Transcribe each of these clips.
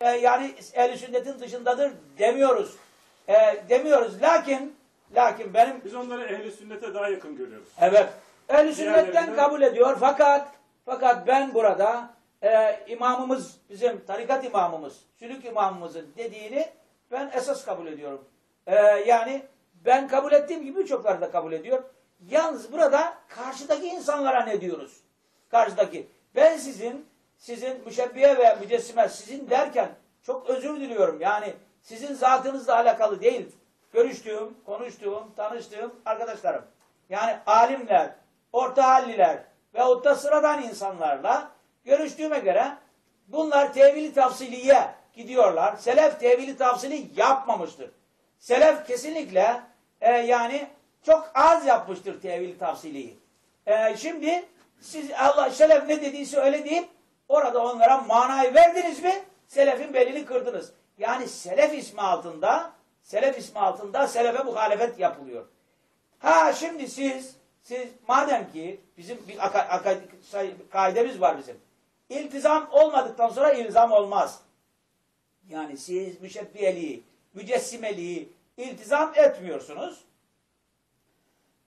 e, yani ehl sünnetin dışındadır demiyoruz. E, demiyoruz. Lakin lakin benim Biz onları ehli sünnete daha yakın görüyoruz. Evet. Ehl-i sünnetten kabul ediyor fakat fakat ben burada e, imamımız bizim tarikat imamımız, sülük imamımızın dediğini ben esas kabul ediyorum. E, yani ben kabul ettiğim gibi birçokları da kabul ediyor. Yalnız burada karşıdaki insanlara ne diyoruz? Karşıdaki. Ben sizin sizin müşebbiye ve mücessime sizin derken çok özür diliyorum. Yani sizin zatınızla alakalı değil. Görüştüğüm, konuştuğum, tanıştığım arkadaşlarım. Yani alimler, orta halliler veyahut da sıradan insanlarla görüştüğüme göre bunlar tevili tafsiliye gidiyorlar. Selef tevili tafsili yapmamıştır. Selef kesinlikle e, yani çok az yapmıştır tevili tafsiliyi. E, şimdi siz Allah selef ne dediyse öyle deyip orada onlara manayı verdiniz mi selefin belini kırdınız. Yani selef ismi altında selef ismi altında selefe muhalefet yapılıyor. Ha şimdi siz siz madem ki bizim bir kaidemiz var bizim. İltizam olmadıktan sonra ilzam olmaz. Yani siz müşebbiyeliği, mücessimeliği iltizam etmiyorsunuz.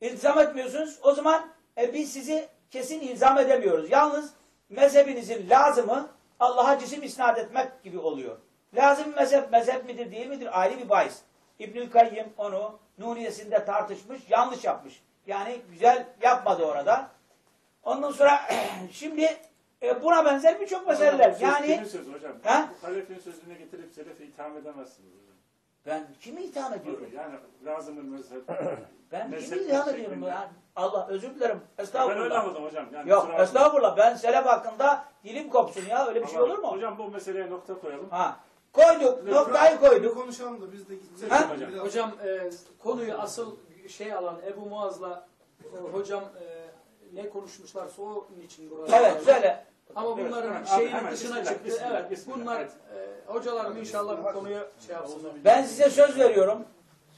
İltizam etmiyorsunuz. O zaman e, biz sizi kesin ilzam edemiyoruz. Yalnız mezhebinizin lazımı Allah'a cisim isnat etmek gibi oluyor. Lazım mezhep, mezhep midir değil midir ayrı bir bahis. İbnül Kayyım onu Nuniyesinde tartışmış, yanlış yapmış. Yani güzel yapmadı orada. Ondan sonra şimdi e, buna benzer birçok meseleler. Yani sözü hocam? Ha? Halefin sözüne getirip selefe itham edemezsiniz hocam. Ben kimi itham ediyorum? Yani lazımın mezhep. Ben Mezhep kimi itham ediyorum? Yani Allah özür dilerim. ben öyle Estağfurullah. anladım hocam. Yani Yok estağfurullah. Ben selef hakkında dilim kopsun ya. Öyle bir şey Ama olur mu? Hocam bu meseleye nokta koyalım. Ha. Koyduk. Noktayı Bir koyduk. konuşalım da biz de gideceğiz. Ha? Biraz- Hocam e, konuyu asıl şey alan Ebu Muaz'la e, hocam e, ne konuşmuşlarsa o için burada. Evet söyle. Ama bunların Evet, şeyinin hemen, dışına bismillah, çıktı. bismillah, evet. bismillah, Bunlar evet. e, hocalarım inşallah bu konuyu şey yapsınlar. Ben size söz veriyorum.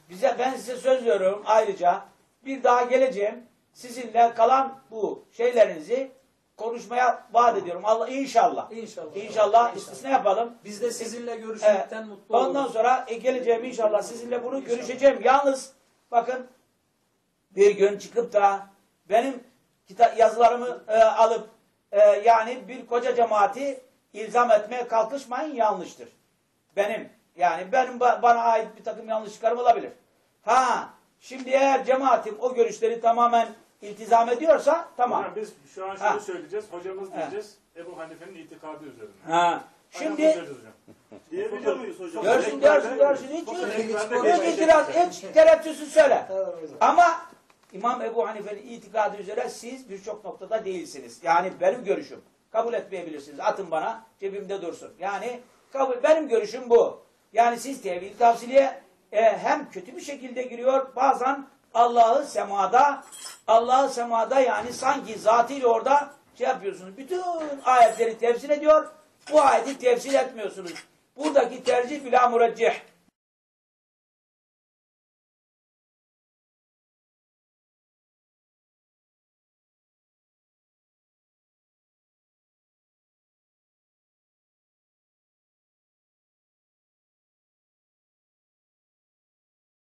Bize ben size söz veriyorum ayrıca. Bir daha geleceğim. Sizinle kalan bu şeylerinizi konuşmaya vaat ediyorum. Allah inşallah. İnşallah. İnşallah istisna yapalım. Biz de sizinle görüşmekten Evet. mutlu oluruz. Ondan sonra e, geleceğim inşallah sizinle bunu görüşeceğim. Yalnız bakın bir gün çıkıp da benim yazılarımı e, alıp e, yani bir koca cemaati ilzam etmeye kalkışmayın yanlıştır. Benim yani benim ba- bana ait bir takım yanlışlıklarım olabilir. Ha şimdi eğer cemaatim o görüşleri tamamen iltizam ediyorsa tamam. Hocam biz şu an şunu Ha. söyleyeceğiz. Hocamız Ha. diyeceğiz. Ebu Hanife'nin itikadı üzerine. Ha. Şimdi. Diyebiliyor muyuz hocam? görsün görsün görsün hiç, Hiç- hiç itiraz hiç tereddütsüz söyle. Ama İmam Ebu Hanife'nin itikadı üzere siz birçok noktada değilsiniz. Yani benim görüşüm. Kabul etmeyebilirsiniz. Atın bana cebimde dursun. Yani kabul, benim görüşüm bu. Yani siz tevhid tavsiliye e, hem kötü bir şekilde giriyor bazen Allah'ı semada Allah'ı semada yani sanki zatıyla orada şey yapıyorsunuz. Bütün ayetleri tefsir ediyor. Bu ayeti tefsir etmiyorsunuz. Buradaki tercih bila müreccih.